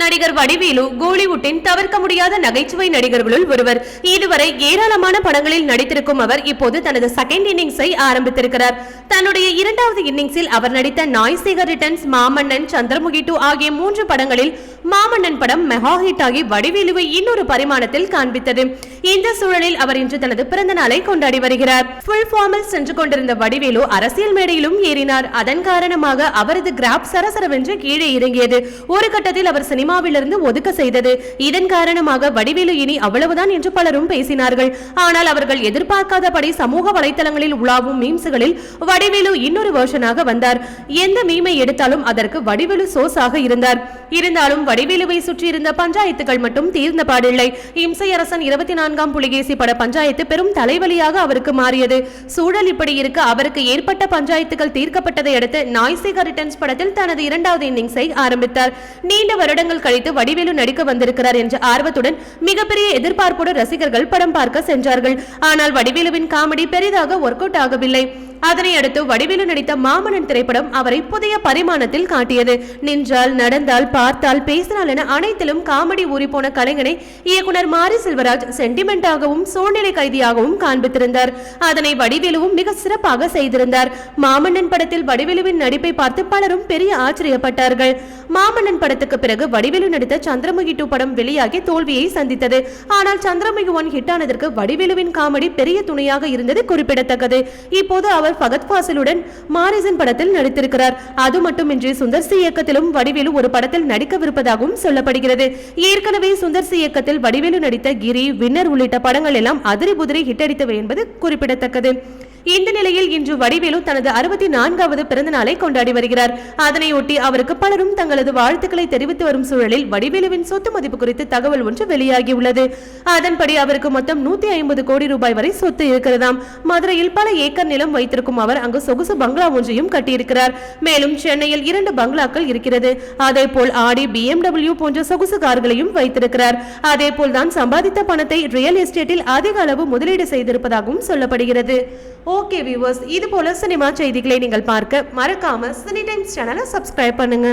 நடிகர் வடிவேலு கோலிவுட்டின் தவிர்க்க முடியாத நகைச்சுவை நடிகர்களுள் ஒருவர். இதுவரை ஏராளமான படங்களில் நடித்திருக்கும் அவர் இப்போது தனது செகண்ட் இன்னிங்ஸை ஆரம்பித்திருக்கிறார். தன்னுடைய இரண்டாவது இன்னிங்ஸில் அவர் நடித்த நாய்சேகர் ரிட்டர்ன்ஸ் மாமன்னன் சந்திரமுகி டூ ஆகிய மூன்று படங்களில் மாமன்னன் படம் மெகா ஹிட் ஆகி வடிவேலுவை இன்னொரு பரிமாணத்தில் காண்பித்தது. இந்த சூழலில் அவர் இன்று தனது பிறந்த நாளை கொண்டாடி வருகிறார். ஃபுல் ஃபார்மில் சென்று கொண்டிருந்த வடிவேலு அரசியல் மேடையிலும் ஏறினார். அதன் காரணமாக அவரது கிராப் சரசரவென்று கீழே இறங்கியது. ஒரு கட்டத்தில் அவர் சினிமாவிலிருந்து ஒதுக்க செய்தது. இதன் காரணமாக வடிவேலு இனி அவ்வளவுதான் என்று பலரும் பேசினார்கள். ஆனால் அவர்கள் எதிர்பார்க்காதபடி சமூக வலைதளங்களில் உலாவும் மீம்ஸ்களில் வடிவேலு இன்னொரு வருஷனாக வந்தார். எந்த மீமை எடுத்தாலும் அதற்கு வடிவேலு சோஸாக இருந்தார். இருந்தாலும் வடிவேலுவை சுற்றியிருந்த பஞ்சாயத்துகள் மட்டும் தீர்ந்த பாடில்லை. இம்சை அரசன் இருபத்தி நான்காம் புலிகேசி பட பஞ்சாயத்து பெரும் தலைவலியாக அவருக்கு மாறியது. சூழல் இப்படி இருக்க அவருக்கு ஏற்பட்ட பஞ்சாயத்துகள் தீர்க்கப்பட்டதை அடுத்து நாய்சிகா ரிட்டர்ன்ஸ் படத்தில் தனது இரண்டாவது இன்னிங்ஸை ஆரம்பித்தார். நீண்ட வருடங்கள் கழித்து வடிவேலு நடிக்க வந்திருக்கிறார் என்ற ஆர்வத்துடன் மிகப்பெரிய எதிர்பார்ப்புடன் ரசிகர்கள் படம் பார்க்க சென்றார்கள். ஆனால் வடிவேலுவின் காமெடி பெரிதாக ஒர்க் அவுட் ஆகவில்லை. அதனை அடுத்து வடிவேலு நடித்த மாமன்னன் திரைப்படம் அவரை புதிய பரிமாணத்தில் காட்டியது. நின்றால் நடந்தால் பார்த்தால் பேசினால் என அனைத்திலும் காமெடி ஊறிப்போன கலைஞனை இயக்குனர் மாரி செல்வராஜ் சென்டிமெண்டாகவும் சூழ்நிலை கைதியாகவும் காண்பித்திருந்தார். அதனை வடிவேலுவும் மிக சிறப்பாக செய்திருந்தார். மாமன்னன் படத்தில் வடிவேலுவின் நடிப்பை பார்த்து பலரும் பெரிய ஆச்சரியப்பட்டார்கள். மாமன்னன் படத்துக்கு பிறகு வடிவேலு நடித்த சந்திரமுகி டூ படம் வெளியாகி தோல்வியை சந்தித்தது. ஆனால் சந்திரமுகி ஒன் ஹிட் ஆனதற்கு வடிவேலுவின் காமெடி பெரிய துணையாக இருந்தது குறிப்பிடத்தக்கது. இப்போது அவர் ஃபகத் ஃபாசிலுடன் மாரிசன் படத்தில் நடித்திருக்கிறார். அது மட்டுமின்றி சுந்தர் சி இயக்கத்திலும் வடிவேலு ஒரு படத்தில் நடிக்கவிருப்பதாகவும் சொல்லப்படுகிறது. ஏற்கனவே சுந்தர் சி இயக்கத்தில் வடிவேலு நடித்த கிரி வின்னர் உள்ளிட்ட படங்கள் எல்லாம் அதிரி புதிரி ஹிட் அடித்தவை என்பது குறிப்பிடத்தக்கது. இந்த நிலையில் இன்று வடிவேலு தனது அறுபத்தி நான்காவது பிறந்த நாளை கொண்டாடி வருகிறார். அதனையொட்டி அவருக்கு பலரும் தங்களது வாழ்த்துக்களை தெரிவித்து வரும் சூழலில் வடிவேலுவின் சொத்து மதிப்பு குறித்து தகவல் ஒன்று வெளியாகியுள்ளது. அதன்படி அவருக்கு மொத்தம் நூத்தி ஐம்பது கோடி ரூபாய் வரை சொத்து இருக்கிறதாம். மதுரையில் பல ஏக்கர் நிலம் வைத்திருக்கும் அவர் அங்கு சொகுசு பங்களா ஒன்றையும் கட்டியிருக்கிறார். மேலும் சென்னையில் இரண்டு பங்களாக்கள் இருக்கிறது. அதே போல் ஆடி பிஎம்டபிள்யூ போன்ற சொகுசு கார்களையும் வைத்திருக்கிறார். அதே போல் தான் சம்பாதித்த பணத்தை ரியல் எஸ்டேட்டில் அதிக அளவு முதலீடு செய்திருப்பதாகவும் சொல்லப்படுகிறது. ஓகே வியூவர்ஸ் இது போல சினிமா செய்திகளை நீங்கள் பார்க்க மறக்காம சினி டைம்ஸ் சேனலை சப்ஸ்கிரைப் பண்ணுங்க.